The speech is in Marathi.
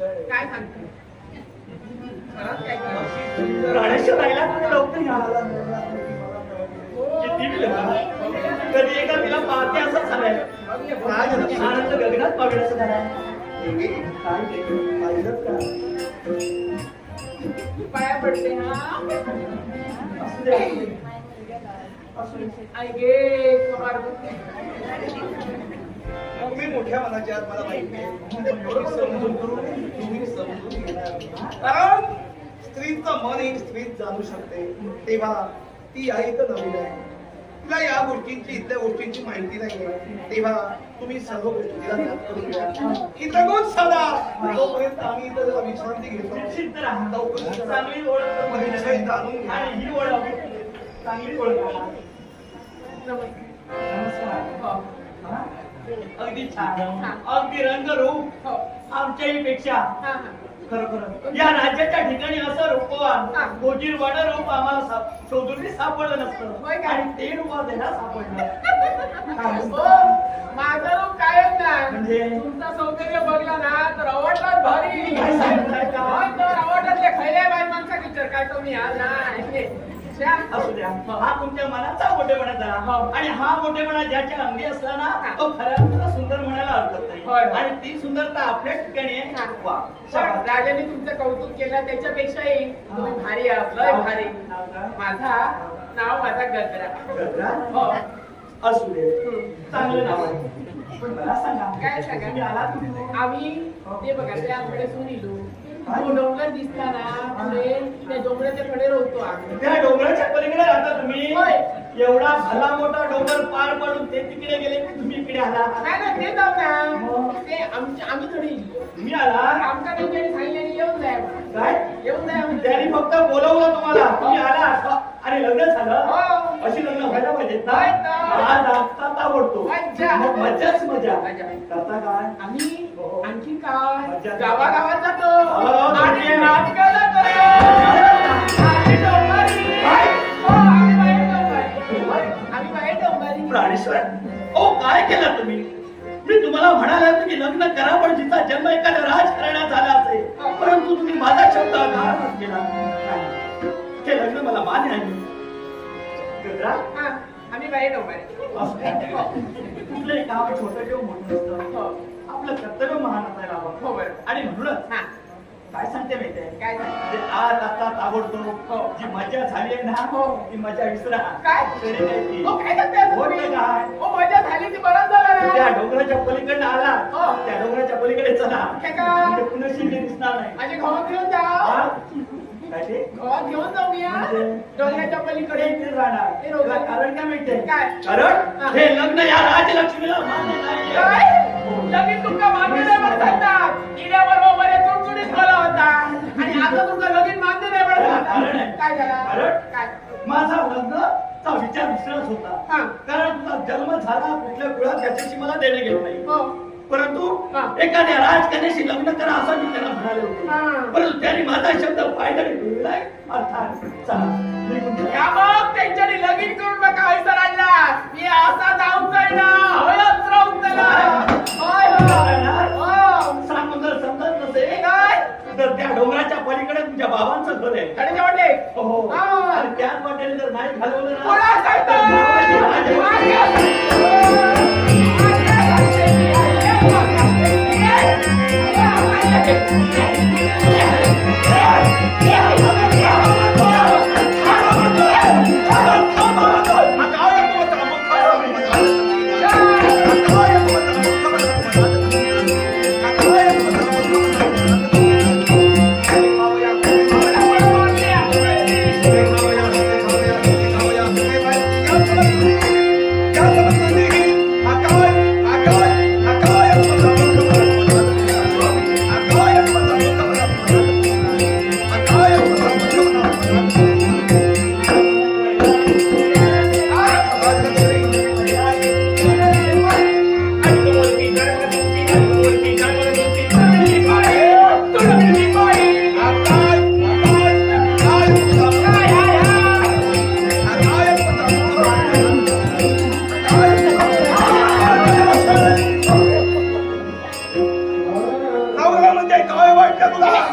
काय सांगतो? कधी एकदा तिला पाहते असं झालंय आनंद गगनात असं झालंय? पाया पडते असू दे, असू. आई गे. तुम्ही मोठ्या मनाचे आहात मला माहिती आहे समजून तुम्ही समजून घेणार कारण स्त्रीचं मन एक स्त्री जाणू शकते. तेव्हा ती आई तर नवीन आहे. तिला या गोष्टींची इथल्या गोष्टींची माहिती नाही आहे तेव्हा तुम्ही सर्व गोष्टी तिला ज्ञात करून द्या इथं कोण सदा? तोपर्यंत आम्ही इथं जरा विश्रांती घेतो. चांगली ओळख करून परिचय जाणून घ्या. आणि ही ओळख चांगली ओळख आहे. नमस्कार. हो. हा? अगदी छान हा. अगदी रंगरूप हो. आमच्याही पेक्षा हा, हा. खरोखर या राज्याच्या ठिकाणी असं हा. रूपवान गोजीरवाड रूप आम्हाला शोधून सापडलं होय नसतं का? आणि ते रूप त्याला सापडलं काय हो, म्हणतो? माझं रूप नाही म्हणजे? तुमचं सौंदर्य बघला ना तर आवडलाच भारी काय सांगताय का? होय तर आवडलातले खैल्या बाई माणसा विचार काय तुम्ही आज नाही छ्या. असू द्या हा तुमच्या मनाचा मोठेपणाचा हो. आणि हा मोठेपणा ज्याच्या अंगी असला ना हा. तो खऱ्या सुंदर म्हणायला हरकत नाही. आणि ती सुंदरता आपल्या ठिकाणी आहे हा. राजाने तुमचं कौतुक केलं त्याच्यापेक्षाही तुम्ही हा. भारी आहात भारी? माझा नाव माझा गजरा गजरा? हो असू दे. चांगलं नाव आहे पण मला सांगा काय सांगा? आम्ही ते बघा त्या आंबडे सुनिलो तो डोंगर पुढे त्या डोंगराच्या कडे राहतो आम्ही. त्या डोंगराच्या पलीकडे राहता तुम्ही. होय. एवढा भला मोठा डोंगर पार पडून ते तिकडे गेले की तुम्ही इकडे आला. नाही ना ते जाऊ? ना ते आमच्या आम्ही थोडी तुम्ही आला? आमच्या त्यांच्यानी सांगितलं येऊन जाय. काय? येऊन जाय. त्यांनी फक्त बोलवलं तुम्हाला. तुम्ही आला. आणि लग्न झालं हो. अशी लग्न व्हायला पाहिजेत ना होय तर. आज आता ताबडतो. मग मज्जाच मजा मजा. करता काय आम्ही हो. आणखी काय. गावागावात जातो हो, आणि. नाटकं जातो. आम्ही डोंबारी. काय? हो, आम्ही बाहेर डोंबारी. आम्ही बाहेर डोंबारी. प्राणेश्वर ओ काय केलं तुम्ही मी तुम्हाला म्हणाले की लग्न करा पण जिचा जन्म एखाद्या राजकारणात झाला असेल परंतु तुम्ही माझा शब्द अनावरण केला हा, आम्ही बाहेर काय? कुठलंही काम छोटं किंवा मोठं नसतं हो. आपलं कर्तव्य महान असायला हवं हो, बरं. आणि म्हणूनच हा, काय सांगते माहितीये काय सांगते? म्हणजे आज आता ताबडतोब हो. जी मजा झाली आहे ना हो. ती मजा विसरा काय? तरी नाही ती. हो, काय तुम्ही? काय? हो, मजा झाली ती बरंच झालं त्या. डोंगराच्या पलीकडे आला हो. त्या डोंगराच्या पलीकडे चला हे? म्हणजे पुन्हा शिंदे दिसणार नाही माझे गव्हात घेऊन जा हा? काय ते गव्हात घेऊन जाऊया म्हणजे? डोंगराच्या पलीकडे इथे राहणार ते कारण काय माहितीये काय? कारण हा. लग्न या राजलक्ष्मीला मान्य नाही काय लगीन तुमका मान्य नाही म्हणत सांगतात इड्यावर वगैरे चुडचुडीत झाला होता आणि आता तुमचं लगीन मान्य नाही म्हणत. सांगतात. काय झाला कारण? काय माझा लग्नचा विचार दुसराच होता हा. कारण जन्म झाला कुठल्या कुळात त्याच्याशी मला देणं घेणं नाही हो परंतु. एखाद्या राजकन्याशी लग्न करा असं मी त्यांना म्हणाले. होते. परंतु त्यांनी माझा शब्द पायदळी ठेवलाय अर्थात चला निघून जा. या मग त्यांच्यानी लगीन करून नका आणला मी असा जाऊन ना. राहून त्याला. होय. हो सांगून जर समजत काय? तर त्या डोंगराच्या पलीकडे तुमच्या बाबांचं घर आहे. कडे वाटले हो. त्याच वाटेने जर नाही घालवलं ना